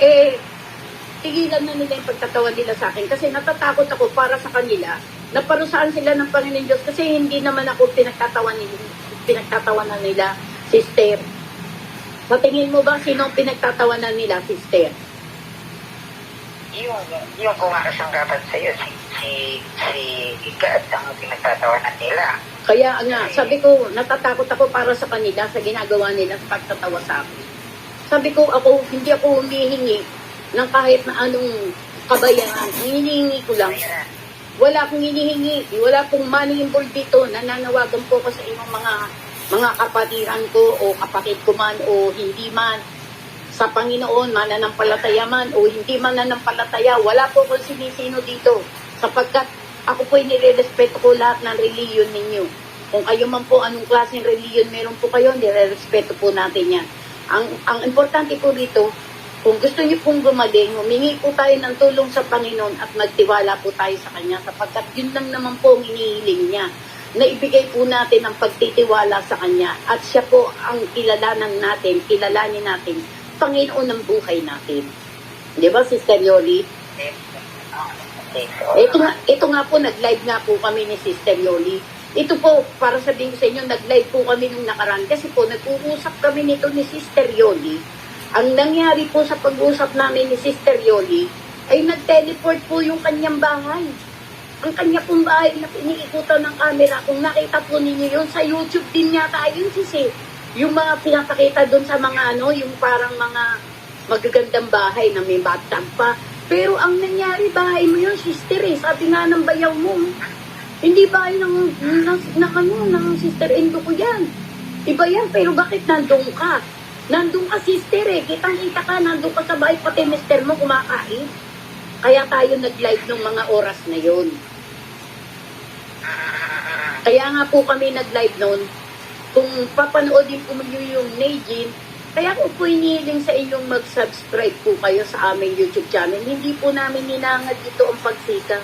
eh, tigilan na nila yung pagtatawa nila sa akin kasi natatakot ako para sa kanila na parusahan sila ng Panginoon Diyos kasi hindi naman ako pinagtatawa nila, pinagtatawanan nila, sister. Sa tingin mo ba sino ang pinagtatawanan nila, sister? Yung, yung kumakasanggapan sa'yo, si, si, si Igad ang pinagtatawanan nila. Kaya nga, sabi ko, natatakot ako para sa kanila sa ginagawa nila sa pagtatawa sa akin. Sabi ko, ako, hindi ako humihingi ng kahit na anong kabayaran. Ang hinihingi ko lang, wala akong hinihingi, wala akong money involved dito. Nananawagan po ko sa inyong mga mga kapatiran ko o kapatid ko man o hindi man sa Panginoon, mananampalataya man o hindi mananampalataya, wala po kung sinisino dito sapagkat ako po nire-respeto ko lahat ng reliyon ninyo. Kung kayo man po anong klaseng reliyon meron po kayo, nire-respeto po natin yan. Ang, ang importante po dito, kung gusto niyo pong gumaling, humingi po tayo ng tulong sa Panginoon at magtiwala po tayo sa Kanya sapagkat yun lang naman po ang inihiling niya na ibigay po natin ang pagtitiwala sa Kanya at siya po ang kilalanan natin, kilalanin natin, Panginoon ng buhay natin. Di ba, Sister Yoli? Ito nga, ito nga po, nag-live nga po kami ni Sister Yoli. Ito po, para sabihin ko sa inyo, nag-live po kami nung nakaraan kasi po, nag-uusap kami nito ni Sister Yoli. Ang nangyari po sa pag-usap namin ni Sister Yoli, ay nag-teleport po yung kanyang bahay. Ang kanya pong bahay na iniikutan ng camera, kung nakita po ninyo yun, sa YouTube din yata yun, sisi. Yung mga pinapakita doon sa mga ano, yung parang mga magagandang bahay na may bathtub pa. Pero ang nangyari, bahay mo yun, sister eh. Sabi nga ng bayaw mo, hindi bahay ng, ng, ng, ano, sister Endo ko yan. Iba yan, pero bakit nandun ka? Nandun ka, sister eh. Kitang-kita ka, nandun ka sa bahay, pati mister mo kumakain. Kaya tayo nag-live ng mga oras na yon. Kaya nga po kami nag-live noon. Kung papanoodin po niyo yung Nejin, kaya ko po inihiling sa inyong mag-subscribe po kayo sa aming YouTube channel. Hindi po namin ninangad dito ang pagsika.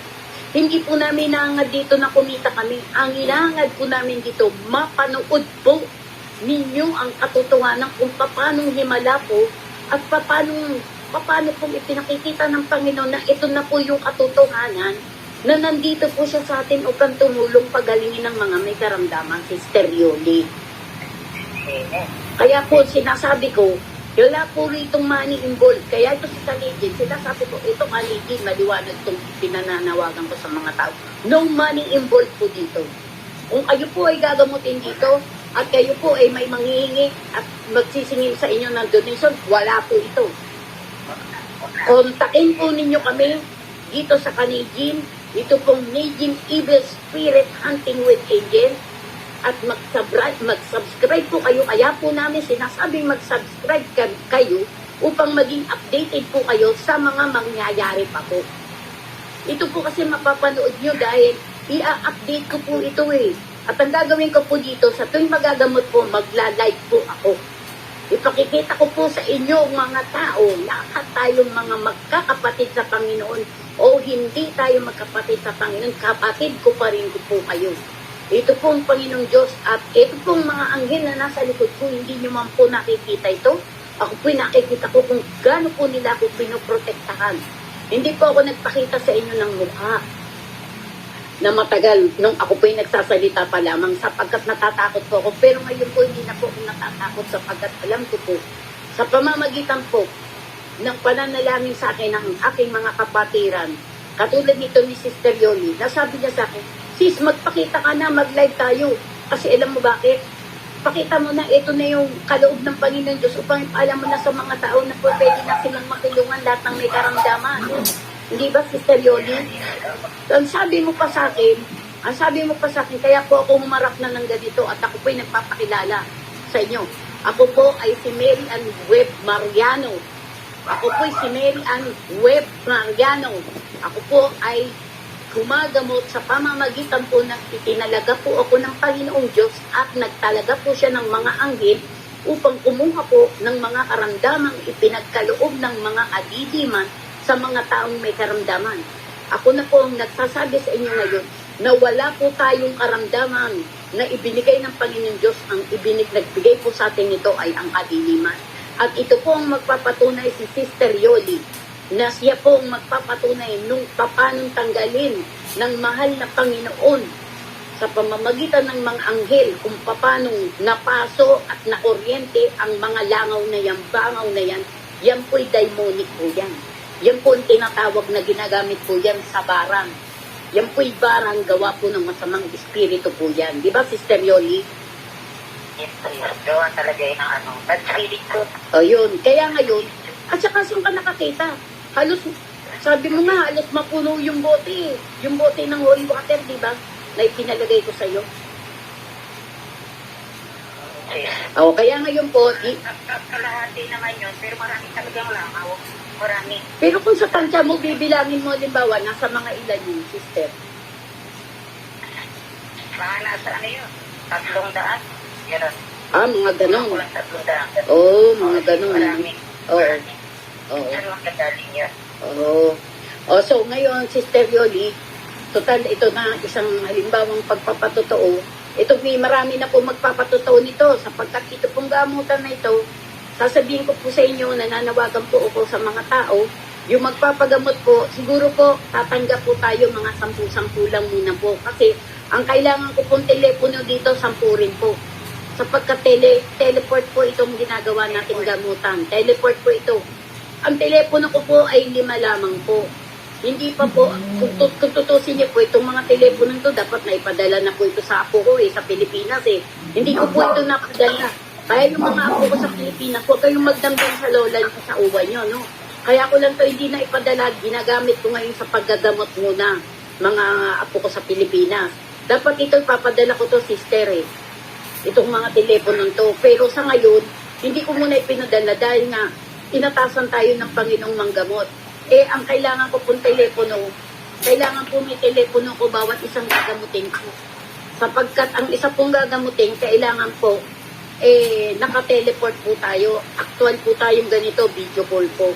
Hindi po namin ninangad dito na kumita kami. Ang inangad po namin dito, mapanood po ninyo ang katotohanan kung paano himala po at paano, paano po ipinakikita ng Panginoon na ito na po yung katotohanan na nandito po siya sa atin upang tumulong pagalingin ng mga may karamdaman, Sister Yoli. Kaya po sinasabi ko, wala po ritong money involved. Kaya ito sa Saligid, sinasabi ko, itong aligid, maliwanag itong pinananawagan ko sa mga tao. No money involved po dito. Kung kayo po ay gagamutin dito, at kayo po ay may manghihingi at magsisingil sa inyo ng donation, wala po ito. Kontakin po ninyo kami dito sa Canadian, dito pong Canadian Evil Spirit Hunting with Angel at mag-subscribe, mag-subscribe po kayo. Kaya po namin sinasabing mag-subscribe ka- kayo upang maging updated po kayo sa mga mangyayari pa po. Ito po kasi mapapanood nyo dahil i-update ko po ito eh. At ang gagawin ko po dito, sa tuwing magagamot po, magla-like po ako. Ipakikita ko po sa inyo mga tao, lahat tayong mga magkakapatid sa Panginoon o hindi tayo magkapatid sa Panginoon, kapatid ko pa rin po kayo. Ito pong Panginoong Diyos at ito pong mga anghel na nasa likod ko, hindi nyo man po nakikita ito. Ako po'y nakikita ko kung gaano po nila ako pinoprotektahan. Hindi po ako nagpakita sa inyo ng mukha na matagal nung ako po'y nagsasalita pa lamang sapagkat natatakot po ako. Pero ngayon po hindi na po ako natatakot sapagkat alam ko po sa pamamagitan po ng pananalangin sa akin ng aking mga kapatiran, katulad nito ni Sister Yoli, nasabi niya sa akin, sis, magpakita ka na, mag-live tayo. Kasi alam mo bakit? Pakita mo na ito na yung kaloob ng Panginoon Diyos upang alam mo na sa mga tao na po pwede na silang matulungan lahat ng may karamdaman. Hindi ba, Sister Yoli? Ang sabi mo pa sa akin, ang sabi mo pa sa akin, kaya po ako humarap na ng ganito at ako po'y nagpapakilala sa inyo. Ako po ay si Mary Ann Webb Mariano. Ako po si Mary Ann Webb Mariano. Ako po ay gumagamot sa pamamagitan po ng itinalaga po ako ng Panginoong Diyos at nagtalaga po siya ng mga anghel upang kumuha po ng mga karamdamang ipinagkaloob ng mga adidiman sa mga taong may karamdaman. Ako na po ang nagsasabi sa inyo ngayon na wala po tayong karamdaman na ibinigay ng Panginoong Diyos. Ang ibinig, nagbigay po sa atin nito ay ang kadiliman. At ito po ang magpapatunay si Sister Yoli na siya po ang magpapatunay nung papanong tanggalin ng mahal na Panginoon sa pamamagitan ng mga anghel kung paano napaso at naoryente ang mga langaw na yan, bangaw na yan, yan po'y daimonic po yan. Yan po ang tinatawag na ginagamit po yan sa barang. Yan po'y barang gawa po ng masamang espiritu po yan. Di ba, Sister Yoli? Yes, yes. Gawa talaga yun ng ano. Bad feeling ko. O yun. Kaya ngayon, at saka saan ka nakakita? Halos, sabi mo nga, halos mapuno yung bote. Yung bote ng holy water, di ba? Na ipinalagay ko sa'yo. Yes. O, kaya ngayon po, i- Kalahati naman yun, pero marami talagang langaw. Marami. pero kung sa tansya mo, bibilangin mo, limbawa, nasa mga ilan yung sister. Mga nasa ano yun? Tatlong daan. Ganon. Ah, mga ganon. Kulang tatlong daan. Oo, mga ganon. Marami. Oo. Marami. Oo. Saan lang kagaling yun? Oo. O, so ngayon, Sister Yoli, total ito na isang halimbawang pagpapatotoo. Ito may marami na po magpapatotoo nito sapagkat ito pong gamutan na ito, sasabihin ko po sa inyo, nananawagan po ako sa mga tao, yung magpapagamot po, siguro po tatanggap po tayo mga sampu-sampu lang muna po kasi ang kailangan ko pong telepono dito, sampu rin po. Sapagkat tele, teleport po itong ginagawa nating gamutan. Teleport po ito. Ang telepono ko po ay lima lamang po. Hindi pa po, kung, tu- kung tutusin niyo po, itong mga telepono to, dapat na ipadala na po ito sa apo ko eh, sa Pilipinas eh. Hindi ko po ito napadala. Kaya yung mga apo ko sa Pilipinas, huwag kayong magdamdam sa lola niyo sa uwa niyo, no? Kaya ko lang to hindi na ipadala, ginagamit ko ngayon sa paggagamot muna, mga apo ko sa Pilipinas. Dapat ito ipapadala ko to, sister eh itong mga telepono to. Pero sa ngayon, hindi ko muna ipinadala dahil nga inatasan tayo ng Panginoong manggamot. Eh, ang kailangan ko pong telepono, kailangan po may telepono ko bawat isang gagamutin ko. Sapagkat ang isa pong gagamutin, kailangan po, eh, naka-teleport po tayo. Actual po tayong ganito, video call po.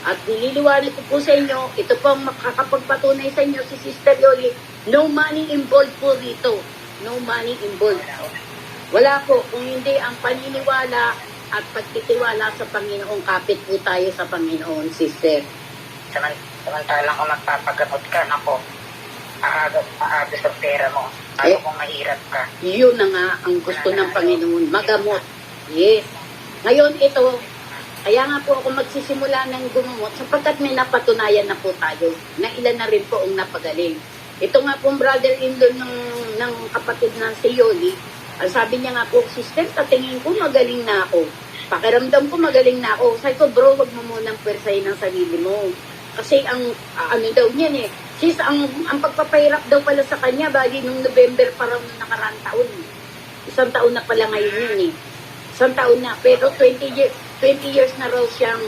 At nililiwanag ko po sa inyo, ito po ang makakapagpatunay sa inyo si Sister Yoli, no money involved po dito. No money involved. Wala po, kung hindi ang paniniwala at pagtitiwala sa Panginoon, kapit po tayo sa Panginoon, sister. Saman, samantalang kung magpapagamot ka, nako, aagos, aagos ang pera mo. Ano Eh. kung mahirap ka? Yun na nga ang gusto ng Panginoon, magamot. Yes. Ngayon ito, kaya nga po ako magsisimula ng gumamot sapagkat may napatunayan na po tayo na ilan na rin po ang napagaling. Ito nga pong brother-in-law ng, ng kapatid ng si Yoli, ang sabi niya nga po, sister, sa tingin ko magaling na ako. Pakiramdam ko magaling na ako. Sabi ko, bro, wag mo munang persayin ang sarili mo. Kasi ang, ah, ano daw niyan eh, sis, ang, ang pagpapahirap daw pala sa kanya, bali nung November pa raw nung nakaraan taon. Isang taon na pala ngayon yun eh. Isang taon na. Pero 20 years, 20 years na raw siyang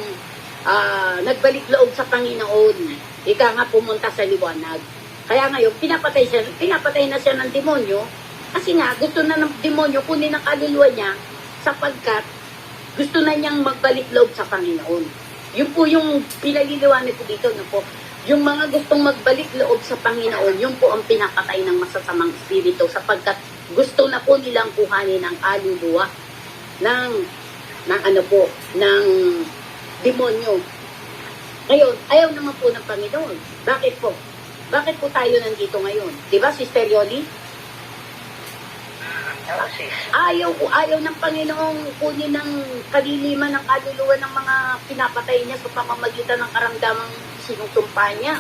ah, nagbalik loob sa Panginoon. Ika nga pumunta sa liwanag. Kaya ngayon, pinapatay, siya, pinapatay na siya ng demonyo kasi nga, gusto na ng demonyo kunin ang kaluluwa niya sapagkat gusto na niyang magbalik loob sa Panginoon. Yun po yung pinaliliwanag ko dito. No po. Yung mga gustong magbalik loob sa Panginoon, yun po ang pinapatay ng masasamang espiritu sapagkat gusto na po nilang kuhanin ang kaluluwa ng, ng ano po, ng demonyo. Ngayon, ayaw naman po ng Panginoon. Bakit po? Bakit po tayo nandito ngayon? Di ba, Sister Yoli? Ayaw ko, ayaw ng Panginoong kunin ng kaliliman ng kaluluwa ng mga pinapatay niya sa pamamagitan ng karamdamang sinusumpa niya.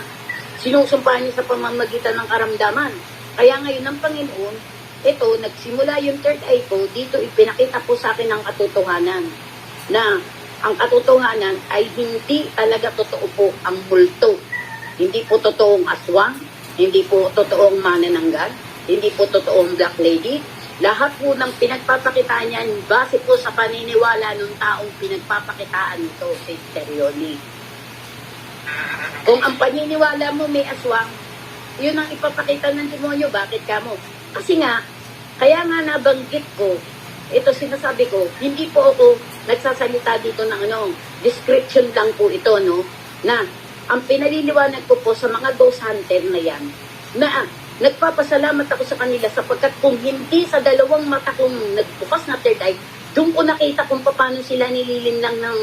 Sinusumpa niya sa pamamagitan ng karamdaman. Kaya ngayon ng Panginoon, ito, nagsimula yung third eye ko, dito ipinakita po sa akin ang katotohanan na ang katotohanan ay hindi talaga totoo po ang multo. Hindi po totoong aswang, hindi po totoong manananggal, hindi po totoong black lady, lahat po ng pinagpapakitaan niyan, base po sa paniniwala ng taong pinagpapakitaan nito, Sister Yoli. Kung ang paniniwala mo may aswang, yun ang ipapakita ng demonyo, bakit ka mo? Kasi nga, kaya nga nabanggit ko, ito sinasabi ko, hindi po ako nagsasalita dito ng ano, description lang po ito, no, na ang pinaliliwanag ko po sa mga ghost hunter na yan, na nagpapasalamat ako sa kanila sapagkat kung hindi sa dalawang mata kong nagbukas na third eye, Doon ko nakita kung paano sila nililinlang ng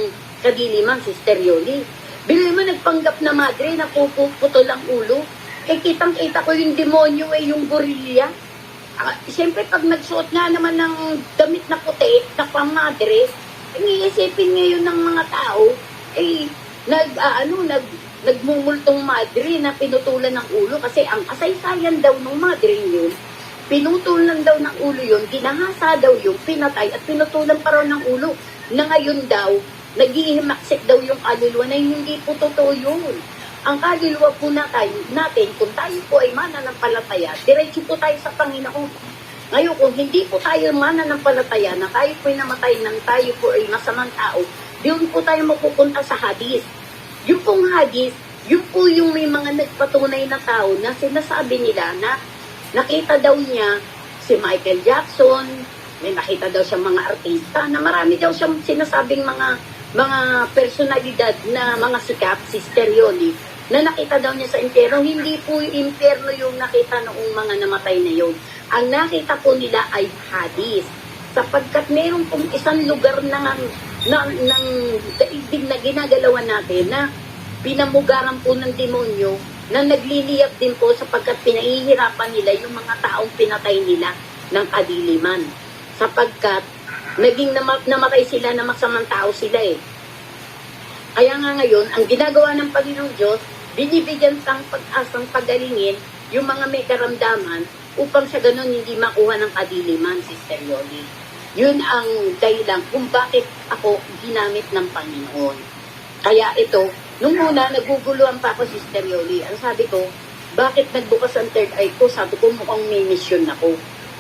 kadiliman, Sister Yoli. Bili mo nagpanggap na madre na puputol ang ulo. Eh, kitang-kita ko yung demonyo eh, yung gorilya. Ah, Siyempre, pag nagsuot nga naman ng damit na puti, na pamadre, iniisipin ngayon ng mga tao, eh, nag, ah, ano, nag, nagmumultong madre na pinutulan ng ulo kasi ang kasaysayan daw ng madre yun, pinutulan daw ng ulo yun, ginahasa daw yung pinatay at pinutulan pa raw ng ulo na ngayon daw, naghihimaksik daw yung kaluluwa na hindi po totoo yun. Ang kaluluwa po natin, natin kung tayo po ay mananampalataya, diretso po tayo sa Panginoon. Ngayon, kung hindi po tayo mananampalataya na tayo po'y namatay nang tayo po ay masamang tao, doon po tayo mapupunta sa hadis. Yung pong hadis, yun po yung may mga nagpatunay na tao na sinasabi nila na nakita daw niya si Michael Jackson, may nakita daw siya mga artista, na marami daw siyang sinasabing mga mga personalidad na mga sikat, si Sterioli, na nakita daw niya sa impyerno. Hindi po yung impyerno yung nakita noong mga namatay na yun. Ang nakita po nila ay hadis. Sapagkat meron pong isang lugar na, na, ng daigdig na ginagalawan natin na pinamugaran po ng demonyo na nagliliyap din po sapagkat pinahihirapan nila yung mga taong pinatay nila ng kadiliman. Sapagkat naging nama- namatay sila na masamang tao sila eh. Kaya nga ngayon, ang ginagawa ng Panginoong Diyos, binibigyan sang pag-asang pagalingin yung mga may karamdaman upang sa ganun hindi makuha ng kadiliman, Sister Yoli. Yun ang dahilan kung bakit ako ginamit ng Panginoon. Kaya ito, nung una, naguguluhan pa ako, Sister Yoli. Ang sabi ko, bakit nagbukas ang third eye ko? Sabi ko, mukhang may mission ako.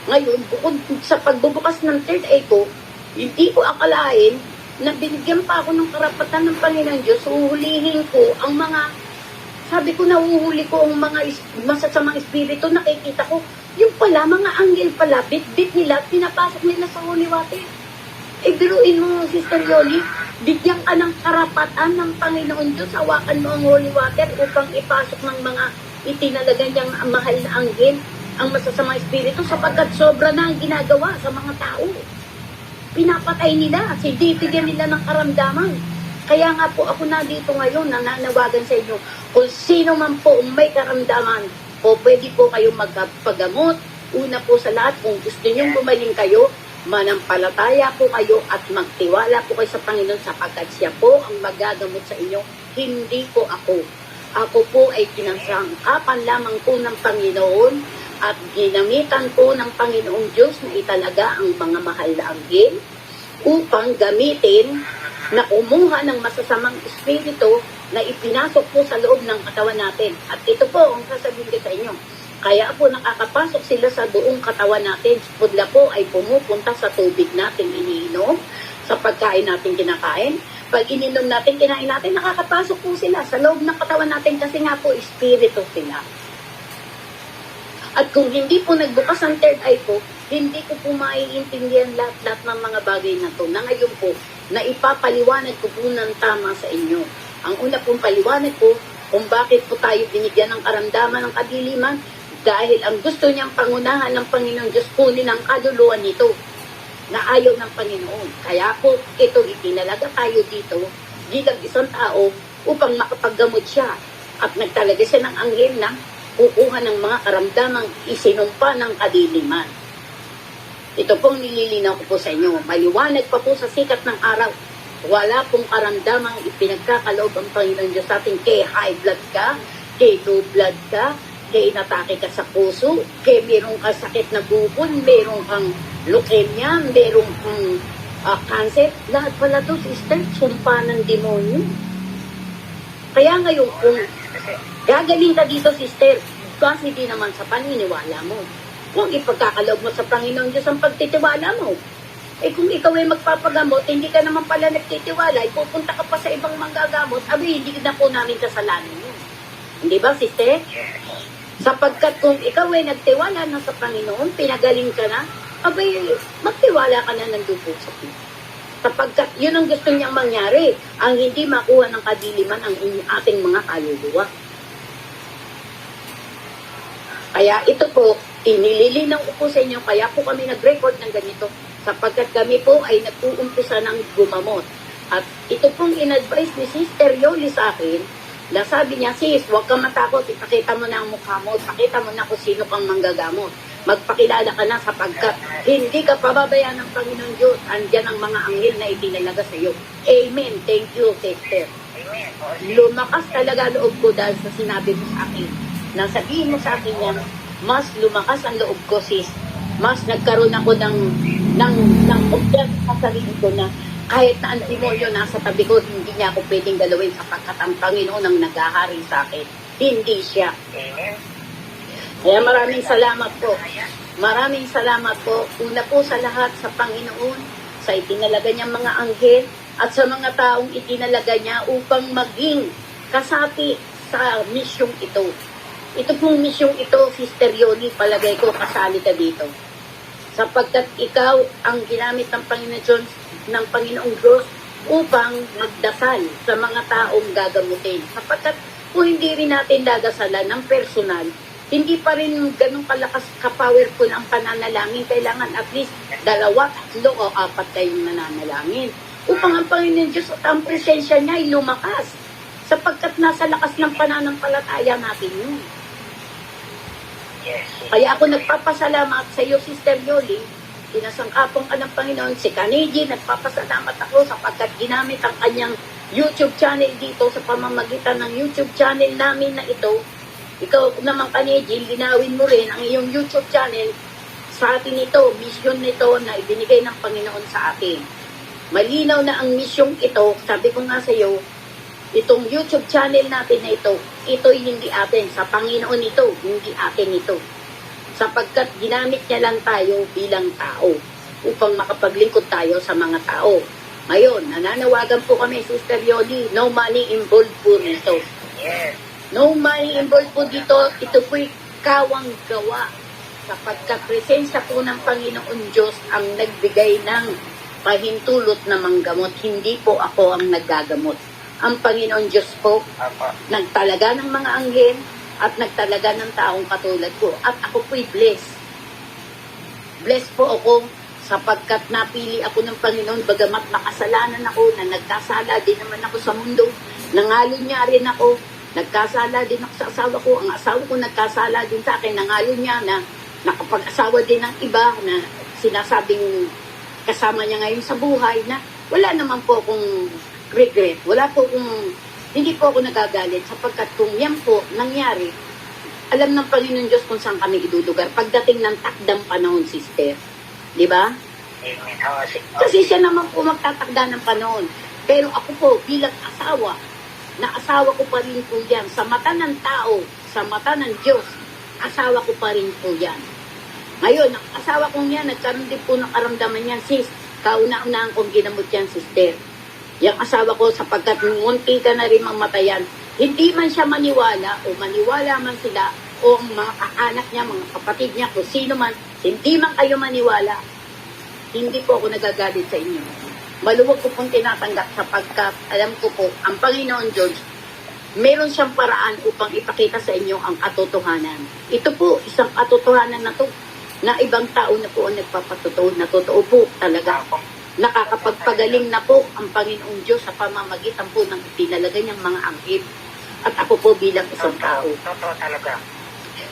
Ngayon, bukod sa pagbubukas ng third eye ko, hindi ko akalain na binigyan pa ako ng karapatan ng Panginoon Diyos, uhulihin ko ang mga, sabi ko, nahuhuli ko ang mga masasamang espiritu, nakikita ko, yung pala, mga anghel pala, bit-bit nila, pinapasok nila sa holy water. Eh, biruin mo, Sister Yoli, bigyan ka ng karapatan ng Panginoon Diyos, hawakan mo ang holy water upang ipasok ng mga itinalaga niyang mahal na anghel, ang masasamang espiritu, sapagkat sobra na ang ginagawa sa mga tao pinapatay nila, sinibigyan nila ng karamdaman. Kaya nga po ako nandito ngayon, nananawagan sa inyo, kung sino man po may karamdaman, o pwede po kayong magpagamot. Una po sa lahat, kung gusto niyong gumaling kayo, manampalataya po kayo at magtiwala po kayo sa Panginoon sapagkat siya po ang magagamot sa inyo, hindi po ako. Ako po ay kinasangkapan lamang po ng Panginoon at ginamitan po ng Panginoong Diyos na italaga ang mga mahal na anghel upang gamitin na kumuha ng masasamang espiritu na ipinasok po sa loob ng katawan natin. At ito po ang sasabihin ko sa inyo. Kaya po nakakapasok sila sa buong katawan natin. Pudla po ay pumupunta sa tubig natin iniinom, sa pagkain natin kinakain. Pag ininom natin, kinain natin, nakakapasok po sila sa loob ng katawan natin kasi nga po espiritu sila. At kung hindi po nagbukas ang third eye ko, hindi ko po maiintindihan lahat-lahat ng mga bagay na to. Na ngayon po, na ipapaliwanag ko po ng tama sa inyo. Ang una pong paliwanag ko, kung bakit po tayo binigyan ng karamdaman ng kadiliman, dahil ang gusto niyang pangunahan ng Panginoon Diyos kunin ang kaluluwa nito na ayaw ng Panginoon. Kaya po ito itinalaga tayo dito bilang isang tao upang makapaggamot siya. At nagtalaga siya ng anghel na kukuha ng mga karamdamang isinumpa ng kadiliman. Ito pong nililinaw ko po sa inyo. Maliwanag pa po sa sikat ng araw. Wala pong karamdamang ipinagkakaloob ang Panginoon Diyos sa atin. Kay high blood ka, kay low blood ka, kay inatake ka sa puso, kay meron ka sakit na bukol, meron kang leukemia, meron kang ah, cancer. Lahat pala to, sister, sumpa ng demonyo. Kaya ngayon, kung Gagaling ka dito, sister, kasi di naman sa paniniwala mo. Kung ipagkakaloob mo sa Panginoon Diyos ang pagtitiwala mo. Eh kung ikaw ay magpapagamot, hindi ka naman pala nagtitiwala, ipupunta ka pa sa ibang manggagamot, abi, hindi na po namin kasalanan yun. Hindi ba, sister? Sapagkat kung ikaw ay nagtiwala na sa Panginoon, pinagaling ka na, abay, magtiwala ka na ng dugo sa Panginoon. Sapagkat yun ang gusto niyang mangyari, ang hindi makuha ng kadiliman ang ating mga kaluluwa. Kaya ito po, inililinaw ko po sa inyo, kaya po kami nag-record ng ganito sapagkat kami po ay nag-uumpisa ng gumamot. At ito pong in-advise ni Sister Yoli sa akin, na sabi niya, sis, huwag ka matakot, ipakita mo na ang mukha mo, ipakita mo na kung sino kang manggagamot. Magpakilala ka na sapagkat hindi ka pababayaan ng Panginoon Diyos. Andyan ang mga anghel na itinalaga sa iyo. Amen. Thank you, sister. Lumakas talaga loob ko dahil sa sinabi mo sa akin. Nang sabihin mo sa akin yan, mas lumakas ang loob ko, sis. Mas nagkaroon ako ng ng ng kumpiyansa sa sarili ko na kahit na ang demonyo nasa tabi ko, hindi niya ako pwedeng galawin sapagkat ang Panginoon ang naghahari sa akin. Hindi siya. Kaya maraming salamat po. Maraming salamat po. Una po sa lahat sa Panginoon, sa itinalaga niyang mga anghel, at sa mga taong itinalaga niya upang maging kasati sa misyong ito. Ito pong misyong ito, Sister Yoli, palagay ko kasali ka dito. Sapagkat ikaw ang ginamit ng Panginoon Diyos, ng Panginoong Diyos upang magdasal sa mga taong gagamutin. Sapagkat kung hindi rin natin dadasalan ng personal, hindi pa rin ganun kalakas ka-powerful ang pananalangin. Kailangan at least dalawa, tatlo o apat kayong nananalangin. Upang ang Panginoon Diyos at ang presensya niya ay lumakas. Sapagkat nasa lakas ng pananampalataya natin yun. Kaya ako nagpapasalamat sa iyo, Sister Yoli. Pinasangkapong ka ng Panginoon. Si Kaniji, nagpapasalamat ako sapagkat ginamit ang kanyang YouTube channel dito sa pamamagitan ng YouTube channel namin na ito. Ikaw naman, Kaniji, linawin mo rin ang iyong YouTube channel sa atin ito, mission nito na ibinigay ng Panginoon sa atin. Malinaw na ang misyong ito, sabi ko nga sa iyo, itong YouTube channel natin na ito, ito'y hindi atin. Sa Panginoon ito, hindi atin ito. Sapagkat ginamit niya lang tayo bilang tao upang makapaglingkod tayo sa mga tao. Ngayon, nananawagan po kami, Sister Yoli, no money involved po nito. Yes. No money involved po dito, ito po'y kawang gawa. Sapagkat presensya po ng Panginoon Diyos ang nagbigay ng pahintulot na manggamot. Hindi po ako ang naggagamot. Ang Panginoon Diyos po Apo. nagtalaga ng mga anghel at nagtalaga ng taong katulad ko. At ako po'y blessed. Blessed po ako sapagkat napili ako ng Panginoon bagamat makasalanan ako na nagkasala din naman ako sa mundo. Nangalo niya rin ako. Nagkasala din ako sa asawa ko. Ang asawa ko nagkasala din sa akin. Nangalo niya na nakapag-asawa din ng iba na sinasabing kasama niya ngayon sa buhay na wala naman po akong regret. Wala po akong, hindi po ako nagagalit sapagkat kung yan po nangyari, alam ng Panginoon Diyos kung saan kami idudugар pagdating ng takdang panahon, sister. Di ba? Kasi siya naman po magtatakda ng panahon. Pero ako po, bilang asawa, na asawa ko pa rin po yan. Sa mata ng tao, sa mata ng Diyos, asawa ko pa rin po yan. Ngayon, ang asawa kong yan, nagkaroon din po ng karamdaman yan, sis. Kauna-unaan kong ginamot yan, sister. Yung asawa ko, sapagkat munti ka na rin mamatayan, hindi man siya maniwala o maniwala man sila o ang mga kaanak niya, mga kapatid niya, kung sino man, hindi man kayo maniwala, hindi po ako nagagalit sa inyo. Maluwag ko pong tinatanggap sapagkat alam ko po, ang Panginoon Diyos, meron siyang paraan upang ipakita sa inyo ang katotohanan. Ito po, isang katotohanan na to, na ibang tao na po ang nagpapatotoo, na totoo po talaga. Nakakapagpagaling na po ang Panginoong Diyos sa pamamagitan po ng itinalaga niyang mga anghel. At ako po bilang isang tao. Totoo talaga.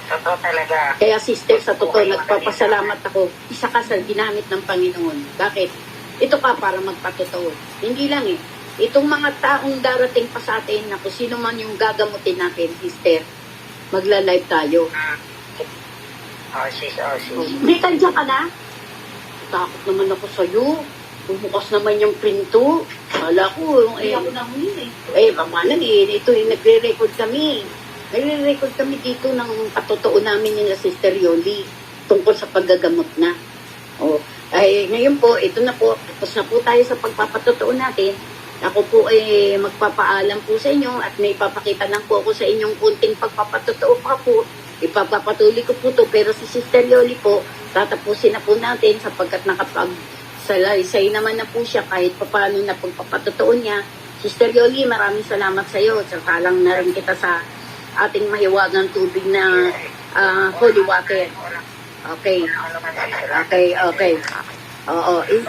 Totoo talaga. Kaya sister, sa totoo, nagpapasalamat ako. Isa ka sa ginamit ng Panginoon. Bakit? Ito ka para magpatotoo. Hindi lang eh. Itong mga taong darating pa sa atin na kung sino man yung gagamutin natin, sister, magla-live tayo. O, sis. O, sis. May kandyan ka na? Takot naman ako sa'yo. Bumukas naman yung pinto. Kala ko, eh, Hindi ako nahuli. eh, pamanag eh, ito eh, nagre-record kami. Nagre-record kami dito ng katotoo namin ni na Sister Yoli tungkol sa paggagamot na. O, ay, ngayon po, ito na po, tapos na po tayo sa pagpapatotoo natin. Ako po ay magpapaalam po sa inyo at may papakita lang po ako sa inyong kunting pagpapatotoo pa po. Ipapapatuloy ko po to pero si Sister Yoli po, tatapusin na po natin sapagkat nakapag salaysay naman na po siya kahit paano na pagpapatotoo niya. Sister Yoli, maraming salamat sa iyo. Saka lang na rin kita sa ating mahiwagang tubig na ah, holy water. Okay. Okay, okay. Oo, eh,